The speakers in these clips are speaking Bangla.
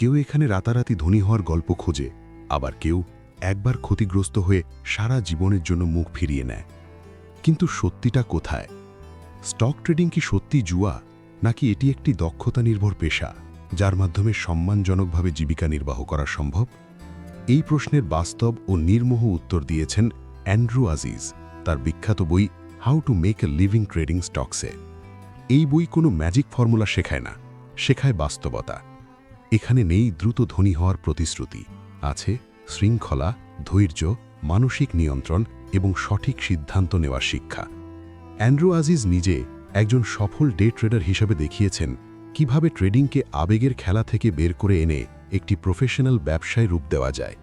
কেউ এখানে রাতারাতি ধনী হওয়ার গল্প খোঁজে, আবার কেউ একবার ক্ষতিগ্রস্ত হয়ে সারা জীবনের জন্য মুখ ফিরিয়ে নেয়। কিন্তু সত্যিটা কোথায়? স্টক ট্রেডিং কি সত্যি জুয়া, নাকি এটি একটি দক্ষতা নির্ভর পেশা, যার মাধ্যমে সম্মানজনকভাবে জীবিকা নির্বাহ করা সম্ভব? এই প্রশ্নের বাস্তব ও নির্মোহ উত্তর দিয়েছেন অ্যান্ড্রু আজিজ, তার বিখ্যাত বই how to make a living trading স্টকসে। এই বই কোনো ম্যাজিক ফর্মুলা শেখায় না, শেখায় বাস্তবতা। এখানে নেই দ্রুত ধনী হওয়ার প্রতিশ্রুতি। আছে শৃঙ্খলা, ধৈর্য, মানসিক নিয়ন্ত্রণ এবং সঠিক সিদ্ধান্ত নেওয়ার শিক্ষা। অ্যান্ড্রু আজিজ নিজে একজন সফল ডে ট্রেডার হিসেবে দেখিয়েছেন কীভাবে ট্রেডিংকে আবেগের খেলা থেকে বের করে এনে একটি প্রফেশনাল ব্যবসায় রূপ দেওয়া যায়।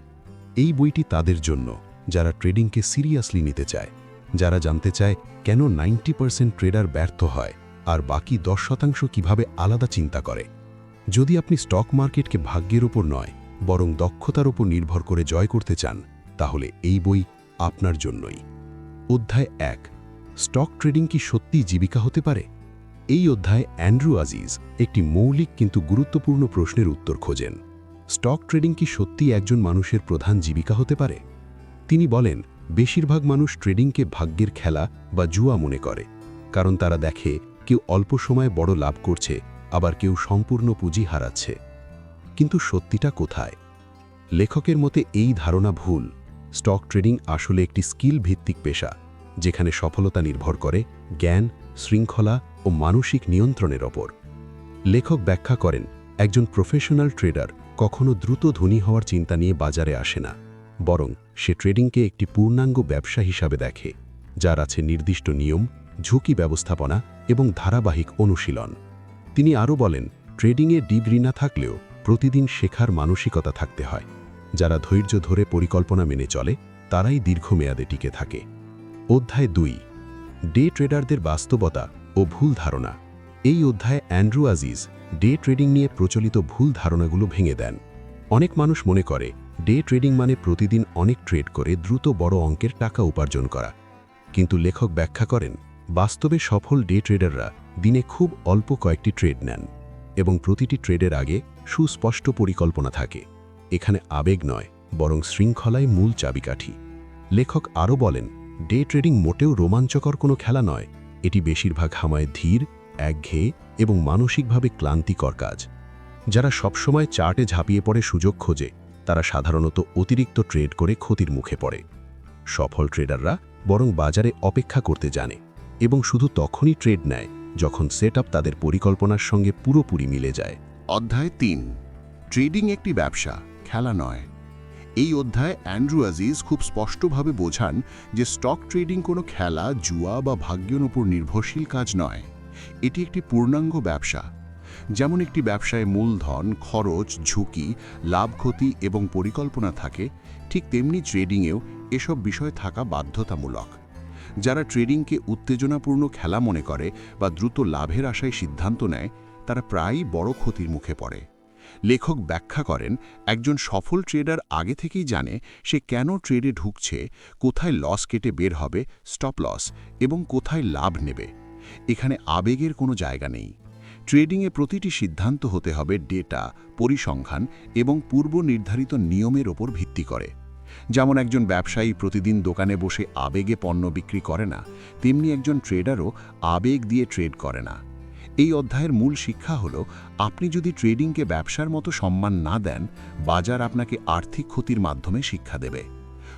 এই বইটি তাদের জন্য, যারা ট্রেডিংকে সিরিয়াসলি নিতে চায়। যারা জানতে চায় কেন নাইনটি ট্রেডার ব্যর্থ হয় আর বাকি দশ শতাংশ কীভাবে আলাদা চিন্তা করে। যদি আপনি স্টক মার্কেটকে ভাগ্যের ওপর নয়, বরং দক্ষতার ওপর নির্ভর করে জয় করতে চান, তাহলে এই বই আপনার জন্যই। অধ্যায় এক, স্টক ট্রেডিং কি সত্যিই জীবিকা হতে পারে? এই অধ্যায়ে অ্যান্ড্রু আজিজ একটি মৌলিক কিন্তু গুরুত্বপূর্ণ প্রশ্নের উত্তর খোঁজেন। স্টক ট্রেডিং কি সত্যি একজন মানুষের প্রধান জীবিকা হতে পারে? তিনি বলেন, বেশিরভাগ মানুষ ট্রেডিংকে ভাগ্যের খেলা বা জুয়া মনে করে, কারণ তারা দেখে কেউ অল্প সময়ে বড় লাভ করছে আবার কেউ সম্পূর্ণ পুঁজি হারাচ্ছে। কিন্তু সত্যিটা কোথায়? লেখকের মতে এই ধারণা ভুল। স্টক ট্রেডিং আসলে একটি স্কিল ভিত্তিক পেশা, যেখানে সফলতা নির্ভর করে জ্ঞান, শৃঙ্খলা ও মানসিক নিয়ন্ত্রণের ওপর। লেখক ব্যাখ্যা করেন, একজন প্রফেশনাল ট্রেডার কখনো দ্রুত ধনী হওয়ার চিন্তা নিয়ে বাজারে আসে না, বরং সে ট্রেডিংকে একটি পূর্ণাঙ্গ ব্যবসা হিসাবে দেখে, যার আছে নির্দিষ্ট নিয়ম, ঝুঁকি ব্যবস্থাপনা এবং ধারাবাহিক অনুশীলন। তিনি আরও বলেন, ট্রেডিংয়ে ডিগ্রি না থাকলেও প্রতিদিন শেখার মানসিকতা থাকতে হয়। যারা ধৈর্য ধরে পরিকল্পনা মেনে চলে, তারাই দীর্ঘমেয়াদে টিকে থাকে। অধ্যায় দুই, ডে ট্রেডারদের বাস্তবতা ও ভুল ধারণা। এই অধ্যায়ে অ্যান্ড্রু আজিজ ডে ট্রেডিং নিয়ে প্রচলিত ভুল ধারণাগুলো ভেঙে দেন। অনেক মানুষ মনে করে, ডে ট্রেডিং মানে প্রতিদিন অনেক ট্রেড করে দ্রুত বড় অঙ্কের টাকা উপার্জন করা। কিন্তু লেখক ব্যাখ্যা করেন, বাস্তবে সফল ডে ট্রেডাররা দিনে খুব অল্প কয়েকটি ট্রেড নেন এবং প্রতিটি ট্রেডের আগে সুস্পষ্ট পরিকল্পনা থাকে। এখানে আবেগ নয়, বরং শৃঙ্খলাই মূল চাবিকাঠি। লেখক আরও বলেন, ডে ট্রেডিং মোটেও রোমাঞ্চকর কোনো খেলা নয়। এটি বেশিরভাগ হামায় ধীর, একঘেয়ে এবং মানসিকভাবে ক্লান্তিকর কাজ। যারা সবসময় চার্টে ঝাঁপিয়ে পড়ে সুযোগ খোঁজে, তারা সাধারণত অতিরিক্ত ট্রেড করে ক্ষতির মুখে পড়ে। সফল ট্রেডাররা বরং বাজারে অপেক্ষা করতে জানে এবং শুধু তখনই ট্রেড নেয় যখন সেট তাদের পরিকল্পনার সঙ্গে পুরোপুরি মিলে যায়। অধ্যায় তিন। ট্রেডিং একটি ব্যবসা, খেলা নয়। এই অধ্যায়ে অ্যান্ড্রু আজিজ খুব স্পষ্টভাবে বোঝান যে স্টক ট্রেডিং কোনো খেলা, জুয়া বা ভাগ্যের উপর নির্ভরশীল কাজ নয়। এটি একটি পূর্ণাঙ্গ ব্যবসা। যেমন একটি ব্যবসায় মূলধন, খরচ, ঝুঁকি, লাভ ক্ষতি এবং পরিকল্পনা থাকে, ঠিক তেমনি ট্রেডিংয়েও এসব বিষয় থাকা বাধ্যতামূলক। যারা ট্রেডিংকে উত্তেজনাপূর্ণ খেলা মনে করে বা দ্রুত লাভের আশায় সিদ্ধান্ত নেয়, তারা প্রায়ই বড় ক্ষতির মুখে পড়ে। লেখক ব্যাখ্যা করেন, একজন সফল ট্রেডার আগে থেকেই জানে সে কেন ট্রেডে ঢুকছে, কোথায় লস কেটে বের হবে, স্টপ লস, এবং কোথায় লাভ নেবে। এখানে আবেগের কোনো জায়গা নেই। ট্রেডিংয়ে প্রতিটি সিদ্ধান্ত হতে হবে ডেটা, পরিসংখ্যান এবং পূর্ব নির্ধারিত নিয়মের ওপর ভিত্তি করে। যেমন একজন ব্যবসায়ী প্রতিদিন দোকানে বসে আবেগে পণ্য বিক্রি করে না, তেমনি একজন ট্রেডারও আবেগ দিয়ে ট্রেড করে না। এই অধ্যায়ের মূল শিক্ষা হল, আপনি যদি ট্রেডিংকে ব্যবসার মতো সম্মান না দেন, বাজার আপনাকে আর্থিক ক্ষতির মাধ্যমে শিক্ষা দেবে।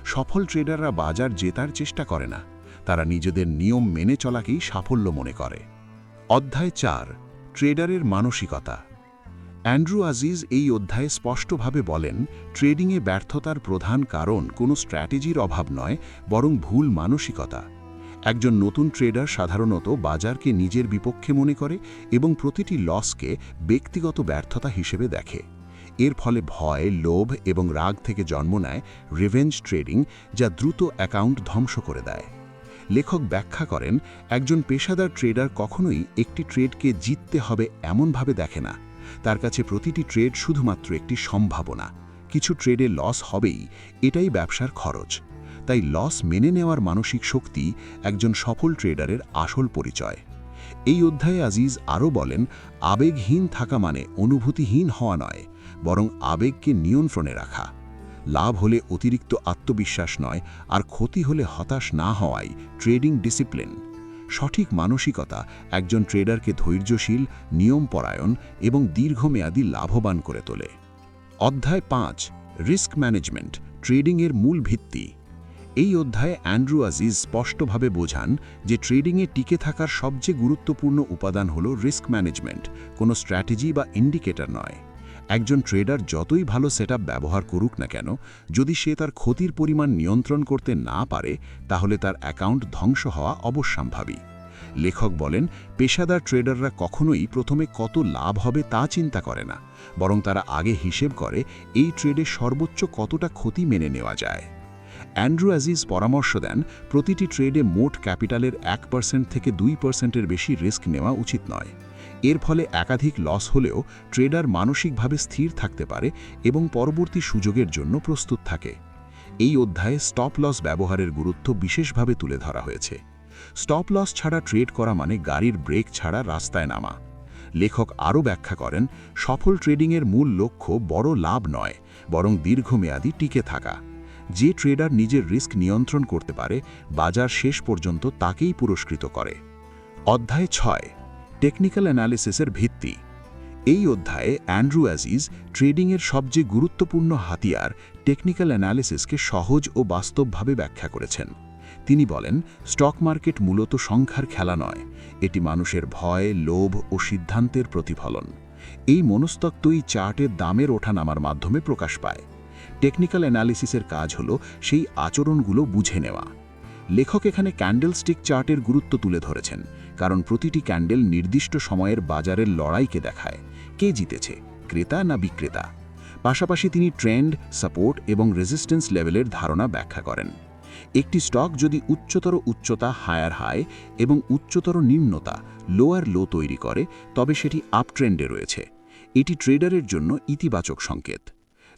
সফল ট্রেডাররা বাজার জেতার চেষ্টা করে না, তারা নিজেদের নিয়ম মেনে চলাকেই সাফল্য মনে করে। অধ্যায় চার ট্রেডারের মানসিকতা। অ্যান্ড্রু আজিজ এই অধ্যায়ে স্পষ্টভাবে বলেন, ট্রেডিংয়ে ব্যর্থতার প্রধান কারণ কোনো স্ট্র্যাটেজির অভাব নয়, বরং ভুল মানসিকতা। একজন নতুন ট্রেডার সাধারণত বাজারকে নিজের বিপক্ষে মনে করে এবং প্রতিটি লসকে ব্যক্তিগত ব্যর্থতা হিসেবে দেখে। এর ফলে ভয়, লোভ এবং রাগ থেকে জন্ম নেয় রিভেঞ্জ ট্রেডিং, যা দ্রুত অ্যাকাউন্ট ধ্বংস করে দেয়। লেখক ব্যাখ্যা করেন, একজন পেশাদার ট্রেডার কখনোই একটি ট্রেডকে জিততে হবে এমনভাবে দেখে না। তার কাছে প্রতিটি ট্রেড শুধুমাত্র একটি সম্ভাবনা। কিছু ট্রেডে লস হবেই, এটাই ব্যবসার খরচ। তাই লস মেনে নেওয়ার মানসিক শক্তি একজন সফল ট্রেডারের আসল পরিচয়। এই অধ্যায়ে আজিজ আরও বলেন, আবেগহীন থাকা মানে অনুভূতিহীন হওয়া নয়, বরং আবেগকে নিয়ন্ত্রণে রাখা। লাভ হলে অতিরিক্ত আত্মবিশ্বাস নয়, আর ক্ষতি হলে হতাশ না হওয়াই ট্রেডিং ডিসিপ্লিন সঠিক মানসিকতা, একজন ট্রেডারকে ধৈর্যশীল নিয়মপরায়ণ এবং দীর্ঘমেয়াদী লাভবান করে তোলে। অধ্যায় পাঁচ রিস্ক ম্যানেজমেন্ট ট্রেডিংয়ের মূল ভিত্তি। এই অধ্যায়ে অ্যান্ড্রু আজিজ স্পষ্টভাবে বোঝান যে ট্রেডিংয়ে টিকে থাকার সবচেয়ে গুরুত্বপূর্ণ উপাদান হল রিস্ক ম্যানেজমেন্ট কোনো স্ট্র্যাটেজি বা ইন্ডিকেটর নয়। একজন ট্রেডার যতই ভালো সেটআপ ব্যবহার করুক না কেন, যদি সে তার ক্ষতির পরিমাণ নিয়ন্ত্রণ করতে না পারে, তাহলে তার অ্যাকাউন্ট ধ্বংস হওয়া অবশ্যম্ভাবী। লেখক বলেন, পেশাদার ট্রেডাররা কখনোই প্রথমে কত লাভ হবে তা চিন্তা করে না, বরং তারা আগে হিসেব করে এই ট্রেডে সর্বোচ্চ কতটা ক্ষতি মেনে নেওয়া যায়। অ্যান্ড্রু আজিজ পরামর্শ দেন, প্রতিটি ট্রেডে মোট ক্যাপিটালের এক পার্সেন্ট থেকে দুই পার্সেন্টের বেশি রিস্ক নেওয়া উচিত নয়। এর ফলে একাধিক লস হলেও ট্রেডার মানসিকভাবে স্থির থাকতে পারে এবং পরবর্তী সুযোগের জন্য প্রস্তুত থাকে। এই অধ্যায়ে স্টপ লস ব্যবহারের গুরুত্ব বিশেষভাবে তুলে ধরা হয়েছে। স্টপ লস ছাড়া ট্রেড করা মানে গাড়ির ব্রেক ছাড়া রাস্তায় নামা। লেখক আরও ব্যাখ্যা করেন, সফল ট্রেডিংয়ের মূল লক্ষ্য বড় লাভ নয়, বরং দীর্ঘমেয়াদী টিকে থাকা। যে ট্রেডার নিজের রিস্ক নিয়ন্ত্রণ করতে পারে, বাজার শেষ পর্যন্ত তাকেই পুরস্কৃত করে। অধ্যায় ছয় টেকনিক্যাল অ্যানালিসিসের ভিত্তি। এই অধ্যায়ে অ্যান্ড্রু অ্যাজিজ ট্রেডিংয়ের সবচেয়ে গুরুত্বপূর্ণ হাতিয়ার টেকনিক্যাল অ্যানালিসিসকে সহজ ও বাস্তবভাবে ব্যাখ্যা করেছেন। তিনি বলেন, স্টক মার্কেট মূলত সংখ্যার খেলা নয়, এটি মানুষের ভয়, লোভ ও সিদ্ধান্তের প্রতিফলন। এই মনস্তত্ত্বই চার্টের দামের ওঠানামার মাধ্যমে প্রকাশ পায়। টেকনিক্যাল অ্যানালিসিসের কাজ হল সেই আচরণগুলো বুঝে নেওয়া। লেখক এখানে ক্যান্ডেলস্টিক চার্টের গুরুত্ব তুলে ধরেছেন, কারণ প্রতিটি ক্যান্ডেল নির্দিষ্ট সময়ের বাজারের লড়াইকে দেখায়, কে জিতেছে, ক্রেতা না বিক্রেতা। পাশাপাশি তিনি ট্রেন্ড সাপোর্ট এবং রেজিস্ট্যান্স লেভেলের ধারণা ব্যাখ্যা করেন। একটি স্টক যদি উচ্চতর উচ্চতা হায়ার হাই এবং উচ্চতর নিম্নতা লোয়ার লো তৈরি করে, তবে সেটি আপ ট্রেন্ডে রয়েছে। এটি ট্রেডারের জন্য ইতিবাচক সংকেত।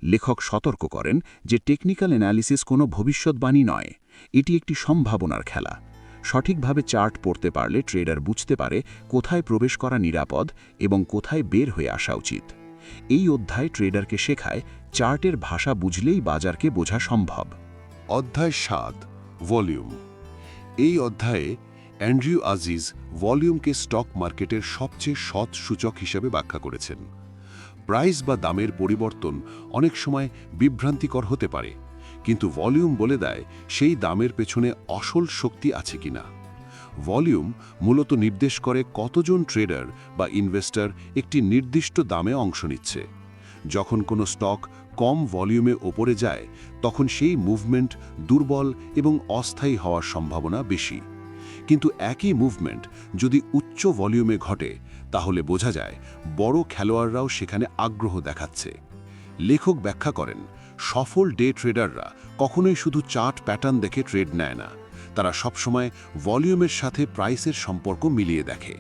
লেখক সতর্ক করেন যে টেকনিক্যাল অ্যানালিসিস কোনো ভবিষ্যৎবাণী নয়। এটি একটি সম্ভাবনার খেলা। সঠিকভাবে চার্ট পড়তে পারলে ট্রেডার বুঝতে পারে কোথায় প্রবেশ করা নিরাপদ এবং কোথায় বের হয়ে আসা উচিত। এই অধ্যায় ট্রেডারকে শেখায় চার্টের ভাষা বুঝলেই বাজারকে বোঝা সম্ভব। অধ্যায় সাত, ভলিউম। এই অধ্যায়ে অ্যান্ড্রিউ আজিজ ভলিউমকে স্টক মার্কেটের সবচেয়ে সৎ সূচক হিসেবে ব্যাখ্যা করেছেন। প্রাইস বা দামের পরিবর্তন অনেক সময় বিভ্রান্তিকর হতে পারে। কিন্তু ভলিউম বলে দেয় সেই দামের পেছনে আসল শক্তি আছে কিনা। ভলিউম মূলত নির্দেশ করে কতজন ট্রেডার বা ইনভেস্টর একটি নির্দিষ্ট দামে অংশ নিচ্ছে। যখন কোনো স্টক কম ভলিউমে ওপরে যায়, তখন সেই মুভমেন্ট দুর্বল এবং অস্থায়ী হওয়ার সম্ভাবনা বেশি। কিন্তু একই মুভমেন্ট যদি উচ্চ ভলিউমে ঘটে, তাহলে বোঝা যায় বড় খেলোয়াড়রাও সেখানে আগ্রহ দেখাচ্ছে। লেখক ব্যাখ্যা করেন সফল ডে ট্রেডাররা কখনোই শুধু চার্ট প্যাটার্ন দেখে ট্রেড নেয় না। তারা সবসময় ভলিউমের সাথে প্রাইসের সম্পর্ক মিলিয়ে দেখে।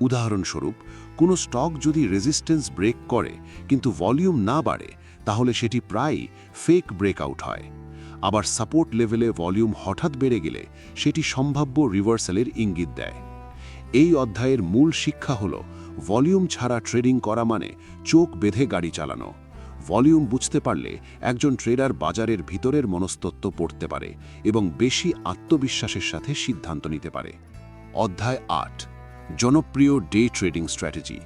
উদাহরণস্বরূপ, কোনো স্টক যদি রেজিস্ট্যান্স ব্রেক করে, কিন্তু ভলিউম না বাড়ে, তাহলে সেটি প্রায়ই ফেক ব্রেকআউট হয়। আবার সাপোর্ট লেভেলে ভলিউম হঠাৎ বেড়ে গেলে, সেটি সম্ভাব্য রিভার্সালের ইঙ্গিত দেয়। এই অধ্যায়ের মূল শিক্ষা হল ভলিউম ছাড়া ট্রেডিং করা মানে চোখ বেঁধে গাড়ি চালানো। ভলিউম বুঝতে পারলে একজন ট্রেডার বাজারের ভিতরের মনস্তত্ত্ব পড়তে পারে এবং বেশি আত্মবিশ্বাসের সাথে সিদ্ধান্ত নিতে পারে। অধ্যায় আট, জনপ্রিয় ডে ট্রেডিং স্ট্র্যাটেজি।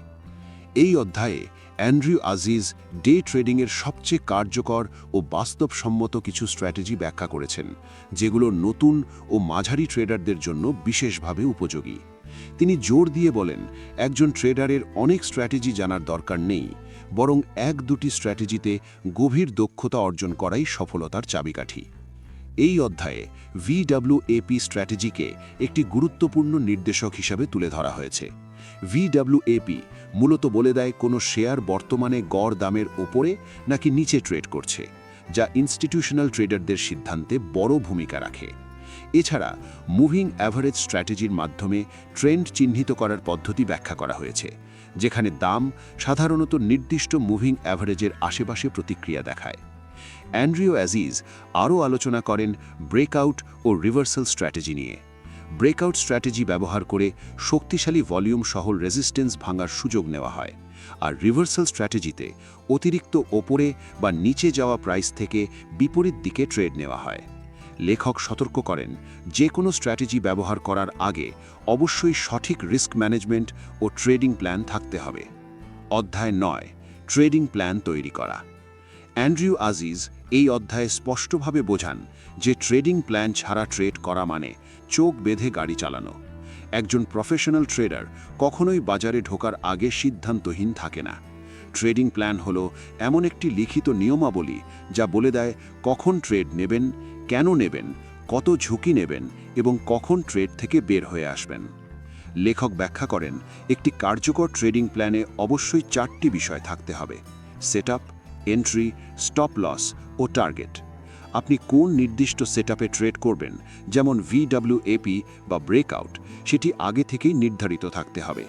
এই অধ্যায়ে অ্যান্ড্রিউ আজিজ ডে ট্রেডিংয়ের সবচেয়ে কার্যকর ও বাস্তবসম্মত কিছু স্ট্র্যাটেজি ব্যাখ্যা করেছেন, যেগুলো নতুন ও মাঝারি ট্রেডারদের জন্য বিশেষভাবে উপযোগী। তিনি জোর দিয়ে বলেন, একজন ট্রেডারের অনেক স্ট্র্যাটেজি জানার দরকার নেই বরং এক দুটি স্ট্র্যাটেজিতে গভীর দক্ষতা অর্জন করাই সফলতার চাবিকাঠি। এই অধ্যায়ে ভিডব্লিউএপি স্ট্র্যাটেজিকে একটি গুরুত্বপূর্ণ নির্দেশক হিসাবে তুলে ধরা হয়েছে। ভিডব্লিউএপি মূলত বলে দেয় কোনো শেয়ার বর্তমানে গড় দামের ওপরে নাকি নিচে ট্রেড করছে, যা ইনস্টিটিউশনাল ট্রেডারদের সিদ্ধান্তে বড় ভূমিকা রাখে। এছাড়া মুভিং অ্যাভারেজ স্ট্র্যাটেজির মাধ্যমে ট্রেন্ড চিহ্নিত করার পদ্ধতি ব্যাখ্যা করা হয়েছে। যেখানে দাম সাধারণত নির্দিষ্ট মুভিং অ্যাভারেজের আশেপাশে প্রতিক্রিয়া দেখায়। অ্যান্ড্রিও অ্যাজিজ আরও আলোচনা করেন ব্রেকআউট ও রিভার্সাল স্ট্র্যাটেজি নিয়ে। ব্রেকআউট স্ট্র্যাটেজি ব্যবহার করে শক্তিশালী ভলিউম সহ রেজিস্ট্যান্স ভাঙার সুযোগ নেওয়া হয়। আর রিভার্সাল স্ট্র্যাটেজিতে অতিরিক্ত ওপরে বা নিচে যাওয়া প্রাইস থেকে বিপরীত দিকে ট্রেড নেওয়া হয়। লেখক সতর্ক করেন, যে কোনো স্ট্র্যাটেজি ব্যবহার করার আগে অবশ্যই সঠিক রিস্ক ম্যানেজমেন্ট ও ট্রেডিং প্ল্যান থাকতে হবে। অধ্যায় নয় ট্রেডিং প্ল্যান তৈরি করা। অ্যান্ড্রিউ আজিজ এই অধ্যায়ে স্পষ্টভাবে বোঝান যে ট্রেডিং প্ল্যান ছাড়া ট্রেড করা মানে চোখ বেঁধে গাড়ি চালানো। একজন প্রফেশনাল ট্রেডার কখনোই বাজারে ঢোকার আগে সিদ্ধান্তহীন থাকে না। ট্রেডিং প্ল্যান হলো এমন একটি লিখিত নিয়মাবলী যা বলে দেয় কখন ট্রেড নেবেন কেন নেবেন, কত ঝুঁকি নেবেন এবং কখন ট্রেড থেকে বের হয়ে আসবেন? লেখক ব্যাখ্যা করেন, একটি কার্যকর ট্রেডিং প্ল্যানে অবশ্যই চারটি বিষয় থাকতে হবে, সেটআপ, এন্ট্রি, স্টপ লস ও টার্গেট। আপনি কোন নির্দিষ্ট সেটআপে ট্রেড করবেন, যেমন ভিডব্লিউএপি বা ব্রেকআউট, সেটি আগে থেকেই নির্ধারিত থাকতে হবে।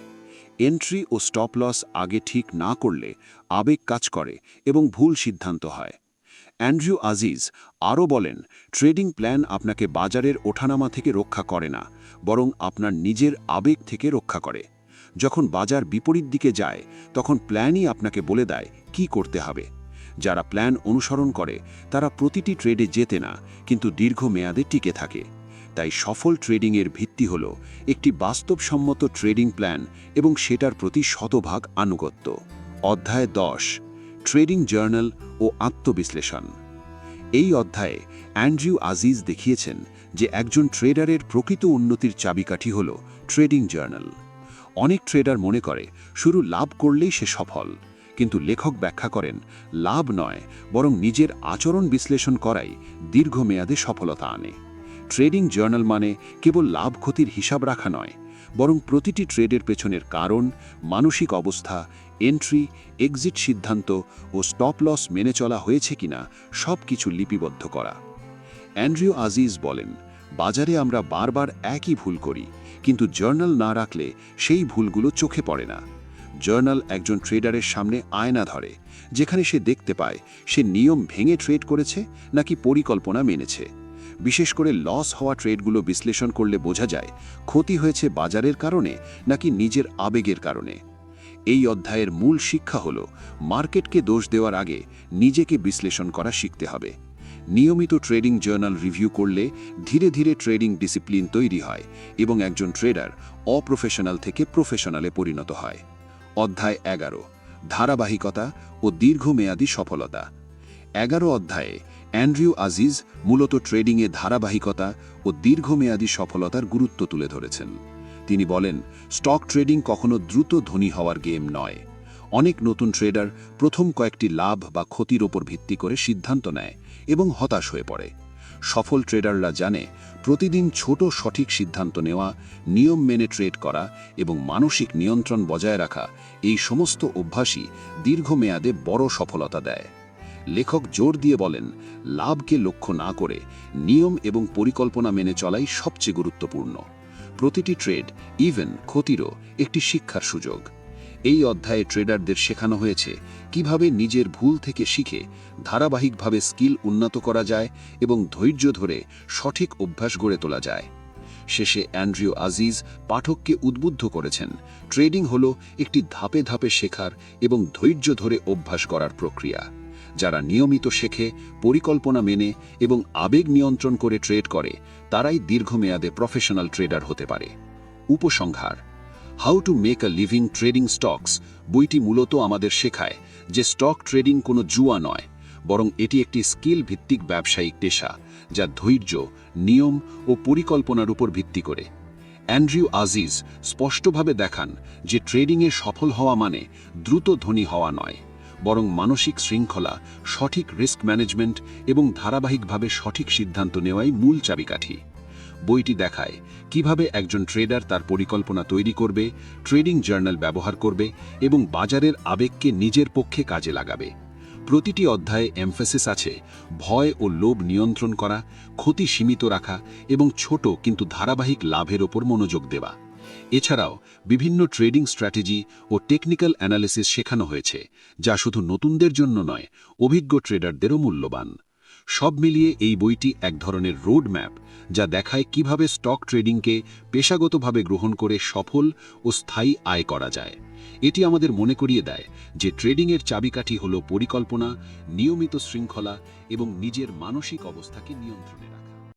এন্ট্রি ও স্টপ লস আগে ঠিক না করলে আবেগ কাজ করে এবং ভুল সিদ্ধান্ত হয়। অ্যান্ড্রিউ আজিজ আরও বলেন, ট্রেডিং প্ল্যান আপনাকে বাজারের ওঠানামা থেকে রক্ষা করে না, বরং আপনার নিজের আবেগ থেকে রক্ষা করে। যখন বাজার বিপরীত দিকে যায়, তখন প্ল্যানই আপনাকে বলে দেয় কি করতে হবে। যারা প্ল্যান অনুসরণ করে, তারা প্রতিটি ট্রেডে জেতে না, কিন্তু দীর্ঘ মেয়াদে টিকে থাকে। তাই সফল ট্রেডিংয়ের ভিত্তি হল একটি বাস্তবসম্মত ট্রেডিং প্ল্যান এবং সেটার প্রতি শতভাগ আনুগত্য। অধ্যায় দশ ট্রেডিং জার্নাল ও আত্মবিশ্লেষণ। এই অধ্যায়ে অ্যান্ড্রিউ আজিজ দেখিয়েছেন যে একজন ট্রেডারের প্রকৃত উন্নতির চাবিকাঠি হল ট্রেডিং জার্নাল। অনেক ট্রেডার মনে করে, শুরু লাভ করলেই সে সফল। কিন্তু লেখক ব্যাখ্যা করেন, লাভ নয়, বরং নিজের আচরণ বিশ্লেষণ করাই দীর্ঘমেয়াদে সফলতা আনে। ট্রেডিং জার্নাল মানে কেবল লাভ ক্ষতির হিসাব রাখা নয়, বরং প্রতিটি ট্রেডের পেছনের কারণ, মানসিক অবস্থা এন্ট্রি এক্সিট সিদ্ধান্ত ও স্টপ লস মেনে চলা হয়েছে কিনা সব কিছু লিপিবদ্ধ করা। অ্যান্ড্রিও আজিজ বলেন, বাজারে আমরা বারবার একই ভুল করি, কিন্তু জার্নাল না রাখলে সেই ভুলগুলো চোখে পড়ে না। জার্নাল একজন ট্রেডারের সামনে আয়না ধরে, যেখানে সে দেখতে পায় সে নিয়ম ভেঙে ট্রেড করেছে নাকি পরিকল্পনা মেনেছে। বিশেষ করে লস হওয়া ট্রেডগুলো বিশ্লেষণ করলে বোঝা যায়, ক্ষতি হয়েছে বাজারের কারণে নাকি নিজের আবেগের কারণে। এই অধ্যায়ের মূল শিক্ষা হল, মার্কেটকে দোষ দেওয়ার আগে নিজেকে বিশ্লেষণ করা শিখতে হবে। নিয়মিত ট্রেডিং জার্নাল রিভিউ করলে ধীরে ধীরে ট্রেডিং ডিসিপ্লিন তৈরি হয় এবং একজন ট্রেডার অপ্রফেশনাল থেকে প্রফেশনালে পরিণত হয়। অধ্যায় এগারো, ধারাবাহিকতা ও দীর্ঘমেয়াদী সফলতা। এগারো অধ্যায়ে অ্যান্ড্রিউ আজিজ মূলত ট্রেডিংয়ে ধারাবাহিকতা ও দীর্ঘমেয়াদী সফলতার গুরুত্ব তুলে ধরেছেন। তিনি বলেন, স্টক ট্রেডিং কখনো দ্রুত ধনী হওয়ার গেম নয়। অনেক নতুন ট্রেডার প্রথম কয়েকটি লাভ বা ক্ষতির ওপর ভিত্তি করে সিদ্ধান্ত নেয় এবং হতাশ হয়ে পড়ে। সফল ট্রেডাররা জানে, প্রতিদিন ছোট সঠিক সিদ্ধান্ত নেওয়া, নিয়ম মেনে ট্রেড করা এবং মানসিক নিয়ন্ত্রণ বজায় রাখা এই সমস্ত অভ্যাসই দীর্ঘমেয়াদে বড় সফলতা দেয়। লেখক জোর দিয়ে বলেন, লাভকে লক্ষ্য না করে নিয়ম এবং পরিকল্পনা মেনে চলাই সবচেয়ে গুরুত্বপূর্ণ। প্রতিটি ট্রেড ইভেন ক্ষতিরও, একটি শিক্ষার সুযোগ। এই অধ্যায়ে ট্রেডারদের শেখানো হয়েছে কীভাবে নিজের ভুল থেকে শিখে ধারাবাহিকভাবে স্কিল উন্নত করা যায় এবং ধৈর্য ধরে সঠিক অভ্যাস গড়ে তোলা যায়। শেষে অ্যান্ড্রিও আজিজ পাঠককে উদ্বুদ্ধ করেছেন, ট্রেডিং হল একটি ধাপে ধাপে শেখার এবং ধৈর্য ধরে অভ্যাস করার প্রক্রিয়া। যারা নিয়মিত শেখে, পরিকল্পনা মেনে এবং আবেগ নিয়ন্ত্রণ করে ট্রেড করে, তারাই দীর্ঘমেয়াদে প্রফেশনাল ট্রেডার হতে পারে। উপসংহার, how to make a living trading stocks বইটি মূলত আমাদের শেখায় যে স্টক ট্রেডিং কোনো জুয়া নয়, বরং এটি একটি স্কিল ভিত্তিক ব্যবসায়িক পেশা যা ধৈর্য, নিয়ম ও পরিকল্পনার উপর ভিত্তি করে। অ্যান্ড্রিউ আজিজ স্পষ্টভাবে দেখান যে ট্রেডিংয়ে সফল হওয়া মানে দ্রুত ধনী হওয়া নয়। বরং মানসিক শৃঙ্খলা, সঠিক রিস্ক ম্যানেজমেন্ট এবং ধারাবাহিকভাবে সঠিক সিদ্ধান্ত নেওয়াই মূল চাবিকাঠি। বইটি দেখায় কীভাবে একজন ট্রেডার তার পরিকল্পনা তৈরি করবে ট্রেডিং জার্নাল ব্যবহার করবে এবং বাজারের আবেগকে নিজের পক্ষে কাজে লাগাবে। প্রতিটি অধ্যায়ে এমফেসিস আছে ভয় ও লোভ নিয়ন্ত্রণ করা, ক্ষতি সীমিত রাখা এবং ছোট কিন্তু ধারাবাহিক লাভের ওপর মনোযোগ দেওয়া। এছাড়াও বিভিন্ন ট্রেডিং স্ট্র্যাটেজি ও টেকনিক্যাল অ্যানালিসিস শেখানো হয়েছে, যা শুধু নতুনদের জন্য নয়, অভিজ্ঞ ট্রেডারদেরও মূল্যবান। সব মিলিয়ে এই বইটি এক ধরনের রোড ম্যাপ যা দেখায় কীভাবে স্টক ট্রেডিংকে পেশাগতভাবে গ্রহণ করে সফল ও স্থায়ী আয় করা যায়। এটি আমাদের মনে করিয়ে দেয় যে ট্রেডিংয়ের চাবিকাঠি হল পরিকল্পনা, নিয়মিত শৃঙ্খলা এবং নিজের মানসিক অবস্থাকে নিয়ন্ত্রণে।